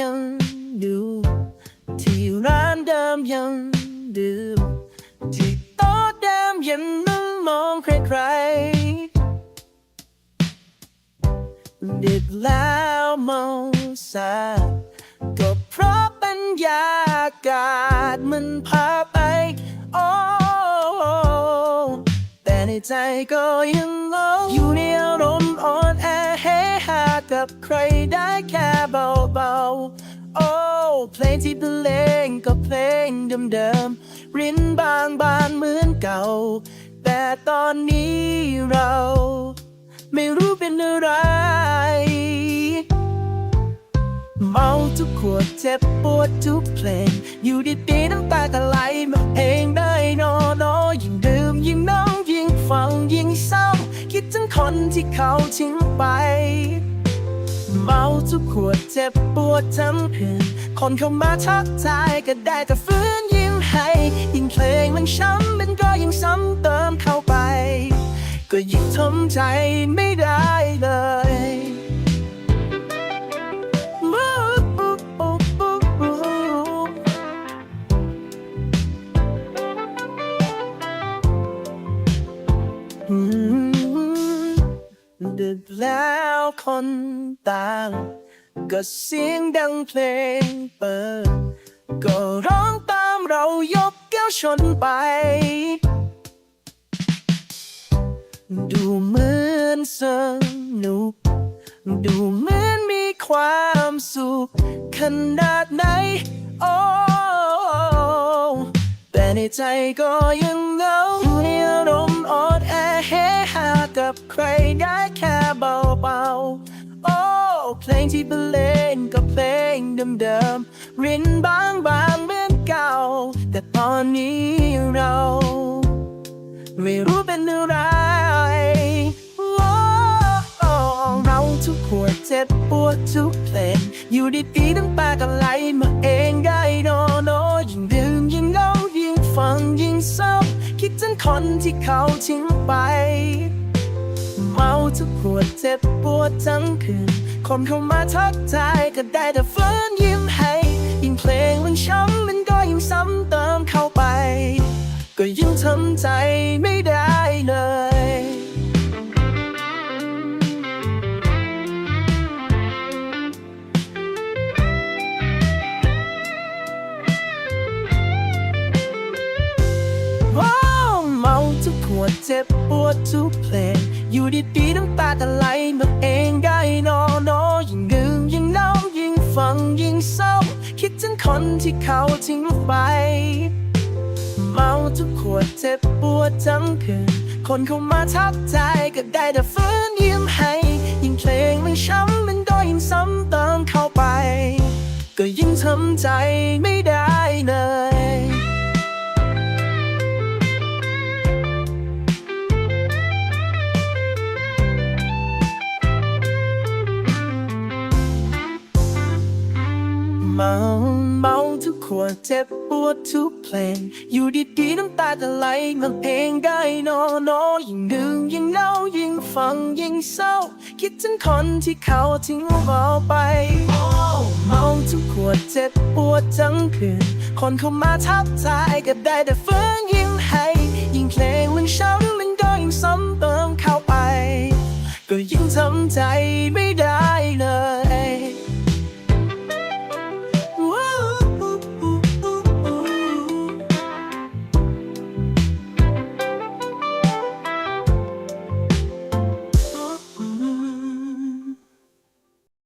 ยังดูที่ร้านเดิมยังดื่มที่โต๊ะเดิมยังนั่งมองใครๆดึกแล้วเมาสาก็เพราะบรรยากาศมันพาไป โอ้แต่ในใจก็ยัง กับใครได้แค่เบาๆ โอ้เพลงที่บรรเลงก็เพลงเดิมๆ รินบางบานเหมือนเก่า แต่ตอนนี้เรา ไม่รู้เป็นอะไร เมาทุกขวดเจ็บปวดทุกเพลง อยู่ดีๆน้ำตาก็ไหลมาเองได้นอนอยิ่งดื่มยิ่งน้องยิ่งฟังยิ่งเศร้า คิดถึงคนที่เขาทิ้งไป ทุกขวดเจ็บปวดทั้งเพื่อนคนเข้ามาทักทายก็ได้แต่ฟื้นยิ้มให้ ยิ่งเพลงมันช้ำมันก็ยิ่งซ้ำเติมเข้าไป ก็ยิ่งทำใจไม่ได้เลยดึกแล้วคนต่าง ก็เสียงดังเพลงเปิด ก็ร้องตามเรายกแก้วชนไป ดูเหมือนสนุก ดูเหมือนมีความสุข ขนาดไหน โอ้แต่ในใจก็ยังเหงาอยู่ในอารมณ์อ่อนแอเฮฮากับใครได้แค่เบาๆ เพลงที่บรรเลงก็เพลงเดิมๆรินบางบางๆเหมือนเก่า แต่ตอนนี้เรา ไม่รู้เป็นอะไรโอ้เราทุกขวดเจ็บปวดทุกเพลง อยู่ดีๆน้ำตาก็ไหลมาเองได้โนอนยิ่งดื่มยิ่งเหงายิ่งฟังยิ่งเศร้าคิดถึงคนที่เขาทิ้งไป เมาทุกขวดเจ็บปวดทั้งคืน คนเข้ามาทักทายก็ได้แต่ฝืนยิ้มให้ ยิ่งเพลงมันช้ำมันก็ยิ่งซ้ำเติมเข้าไป ก็ยิ่งทำใจไม่ได้เลยว้าวเมาทุกขวเจ็บปวดทุกเพลง อยู่ดีๆน้ำตาก็ไหลมาเอง คนที่เขาทิ้งไป เมาทุกขวดเจ็บปวดทั้งคืน คนเข้ามาทักทายก็ได้แต่ฝืนยิ้มให้ ยิ่งเพลงมันช้ำมันก็ยิ่งซ้ำเติมเข้าไป ก็ยิ่งทำใจไม่ เมาเมาทุกขวดเจ็บปวดทุกเพลง อยู่ดีๆน้ำตาจะไหลมันเองได้นอนอยิ่งดื่มยิ่งเล่ายิ่งฟังยิ่งเศร้า คิดถึงคนที่เขาทิ้งเราไปเมาทุกขวดเจ็บปวดทั้งคืน คนเข้ามาทักทายก็ได้แต่ฝืนยิ้มให้ ยิ่งเพลงมันช้ำมันก็ยิ่งซ้ำเติมเข้าไป ก็ยิ่งทำใจไม่ได้เลย